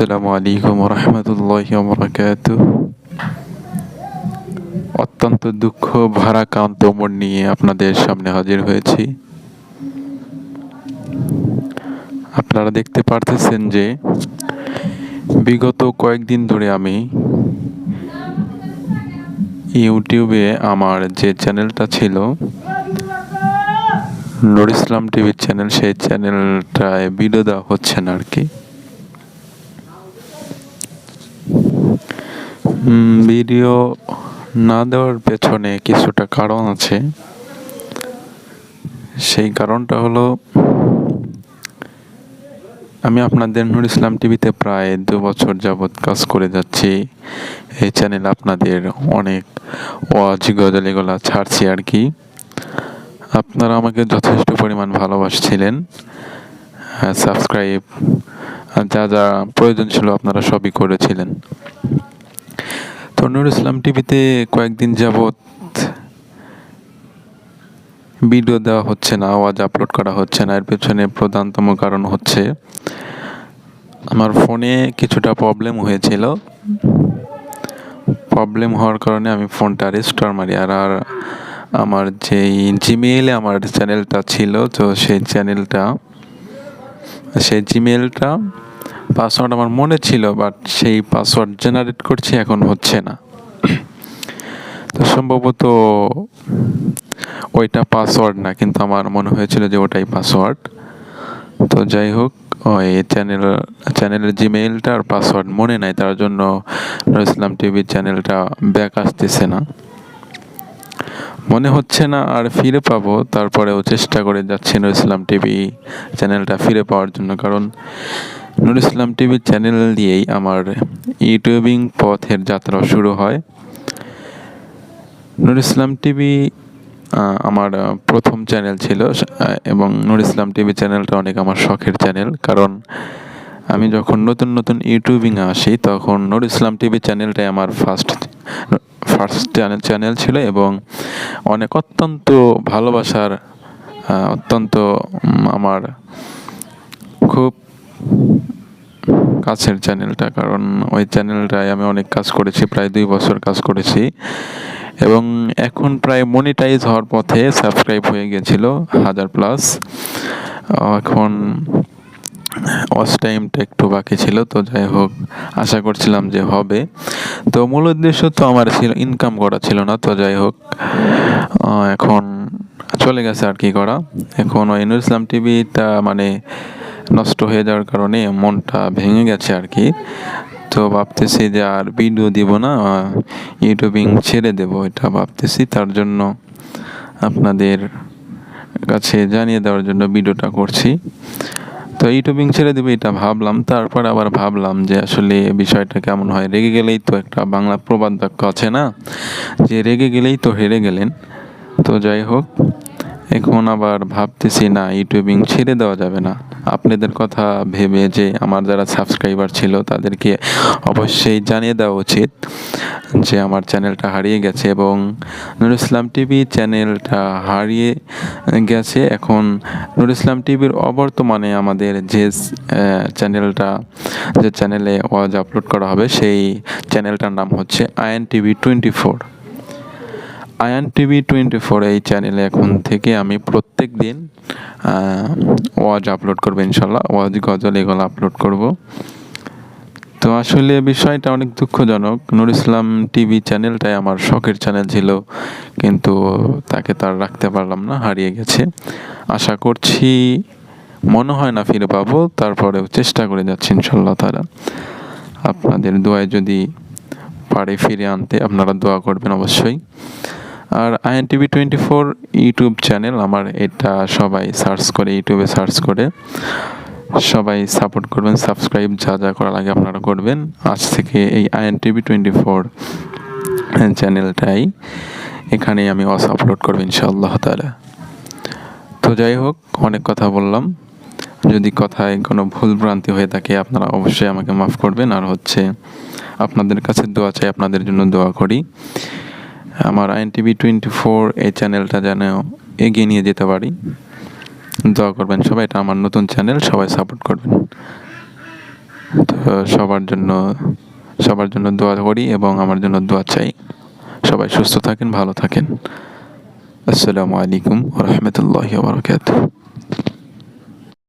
আসসালামু আলাইকুম রহমতুল্লাহ বরকাত অত্যন্ত দুঃখ, ভারাক্রান্ত মন নিয়ে আপনাদের সামনে হাজির হয়েছি। আপনারা দেখতে পারতেছেন যে বিগত কয়েকদিন ধরে আমি ইউটিউবে আমার যে চ্যানেলটা ছিল নুর ইসলাম টিভির চ্যানেল, সেই চ্যানেলটায় ভিডিও দেওয়া হচ্ছে না আর কি। ভিডিও না দেওয়ার পেছনে কিছুটা কারণ আছে। সেই কারণটা হলো, আমি আপনাদের নুর ইসলাম টিভিতে প্রায় দু বছর যাবৎ কাজ করে যাচ্ছি। এই চ্যানেল আপনাদের অনেক ওয়াজ গজল এগুলা ছাড়ছি আর কি। আপনারা আমাকে যথেষ্ট পরিমাণ ভালোবাসছিলেন। সাবস্ক্রাইব যা যা প্রয়োজন ছিল আপনারা সবই করেছিলেন। তো নুর ইসলাম টিভিতে কয়েকদিন যাবৎ ভিডিও দেওয়া হচ্ছে না, আওয়াজ আপলোড করা হচ্ছে না, এর পেছনে প্রধানতম কারণ হচ্ছে আমার ফোনে কিছুটা প্রবলেম হয়েছিল। প্রবলেম হওয়ার কারণে আমি ফোনটা রেস্টোর মারি। আর আর আমার যেই জিমেইলে আমার চ্যানেলটা ছিল, তো সেই চ্যানেলটা সেই জিমেলটা পাসওয়ার্ড আমার মনে ছিল বাট সেই পাসওয়ার্ড জেনারেট করছি, এখন হচ্ছে না। তো সম্ভবত ওইটা পাসওয়ার্ড না, কিন্তু আমার মনে হয়েছিল যে ওটাই পাসওয়ার্ড তো যাই হোক, ওই চ্যানেল চ্যানেলের জিমেইলটা আর পাসওয়ার্ড মনে নাই, তার জন্য ইসলাম টিভির চ্যানেলটা ব্যাক আসতেছে না। মনে হচ্ছে না আর ফিরে পাবো, তারপরেও চেষ্টা করে যাচ্ছি নুর ইসলাম টিভি চ্যানেলটা ফিরে পাওয়ার জন্য। কারণ নুর ইসলাম টিভি চ্যানেল দিয়েই আমার ইউটিউবিং পথের যাত্রা শুরু হয়। নুর ইসলাম টিভি আমার প্রথম চ্যানেল ছিল এবং নুর ইসলাম টিভি চ্যানেলটা অনেক আমার শখের চ্যানেল। কারণ আমি যখন নতুন নতুন ইউটিউবিং আসি, তখন নুর ইসলাম টিভি চ্যানেলটাই আমার ফার্স্ট ফার্স্ট চ্যানেল চ্যানেল ছিল এবং অনেক অত্যন্ত ভালোবাসার অত্যন্ত আমার খুব কাছের চ্যানেলটা কারণ ওই চ্যানেলটায় আমি অনেক কাজ করেছি, প্রায় দুই বছর কাজ করেছি এবং এখন প্রায় মনিটাইজ হওয়ার পথে সাবস্ক্রাইব হয়ে গেছিল হাজার প্লাস এখন ওয়াচ টাইমটা একটু বাকি ছিল, তো যাই হোক, আশা করছিলাম যে হবে। তো মূল উদ্দেশ্য তো আমার ছিল ইনকাম করা ছিল না, তো যাই হোক এখন চলে গেছে আর কি করা। এখন ওই নুর ইসলাম টিভিটা মানে নষ্ট হয়ে যাওয়ার কারণে মনটা ভেঙে গেছে আর কি। তো ভাবতেছি যে আর ভিডিও দিব না ইউটিউবিং ছেড়ে দেবো, এটা ভাবতেছি। তার জন্য আপনাদের কাছে জানিয়ে দেওয়ার জন্য ভিডিওটা করছি। তো ইউটিউবিং ছেড়ে দেবে, এটা ভাবলাম। তারপর আবার ভাবলাম যে আসলে বিষয়টা কেমন হয়। রেগে গেলেই তো একটা বাংলা প্রবাদ বাক্য আছে না? যে রেগে গেলেই তো হেরে গেলেন। তো যাই হোক এখন আবার ভাবতেছি, না ইউটিউবিং ছেড়ে দেওয়া যাবে না। আপনাদের কথা ভেবে যে আমার যারা সাবস্ক্রাইবার ছিল, তাদেরকে অবশ্যই জানিয়ে দেওয়া উচিত যে আমার চ্যানেলটা হারিয়ে গেছে এবং নুর ইসলাম টিভি চ্যানেলটা হারিয়ে গেছে। এখন নুর ইসলাম টিভির অবর্তমানে আমাদের যে চ্যানেলটা, যে চ্যানেলে ওয়াজ আপলোড করা হবে, সেই চ্যানেলটার নাম হচ্ছে IN TV twenty four. Ayan TV twenty four এই চ্যানেলে এখন থেকে আমি প্রত্যেক দিন ওয়াজ আপলোড করব ইনশাল্লাহ ওয়াজ, গজল এগুলো আপলোড করব। তো আসলে বিষয়টা অনেক দুঃখজনক। নুর ইসলাম টিভি চ্যানেলটাই আমার শখের চ্যানেল ছিল, কিন্তু তাকে তার রাখতে পারলাম না, হারিয়ে গেছে। আশা করছি মনে হয় না ফিরে পাবো, তারপরেও চেষ্টা করে যাচ্ছি ইনশাল্লাহ তারা আপনাদের দোয়ায় যদি পারে ফিরে আনতে, আপনারা দোয়া করবেন অবশ্যই। আর IN TV twenty four YouTube channel আমার এটা সবাই সার্চ করে, ইউটিউবে সার্চ করে। সবাই সাপোর্ট করবেন, সাবস্ক্রাইব যা যা করা লাগে আপনারা করবেন। আজ থেকে এই আইএন টিভি টোয়েন্টি ফোর চ্যানেলটাই এখানেই আমি অস আপলোড করব ইনশাআল্লাহ তালা তো যাই হোক, অনেক কথা বললাম। যদি কথায় কোনো ভুল ভ্রান্তি হয়ে থাকে, আপনারা অবশ্যই আমাকে মাফ করবেন। আর হচ্ছে, আপনাদের কাছে দোয়া চাই, আপনাদের জন্য দোয়া করি। আমার আইন টিভি টোয়েন্টি ফোর এই চ্যানেলটা যেন এগিয়ে নিয়ে যেতে পারি। দোয়া করবেন সবাই, এটা আমার নতুন চ্যানেল, সবাই সাপোর্ট করবেন। তো সবার জন্য সবার জন্য দোয়া করি এবং আমার জন্য দোয়া চাই। সবাই সুস্থ থাকেন, ভালো থাকেন। আসসালামু আলাইকুম রহমতুল্লাহ বারকাতুহ।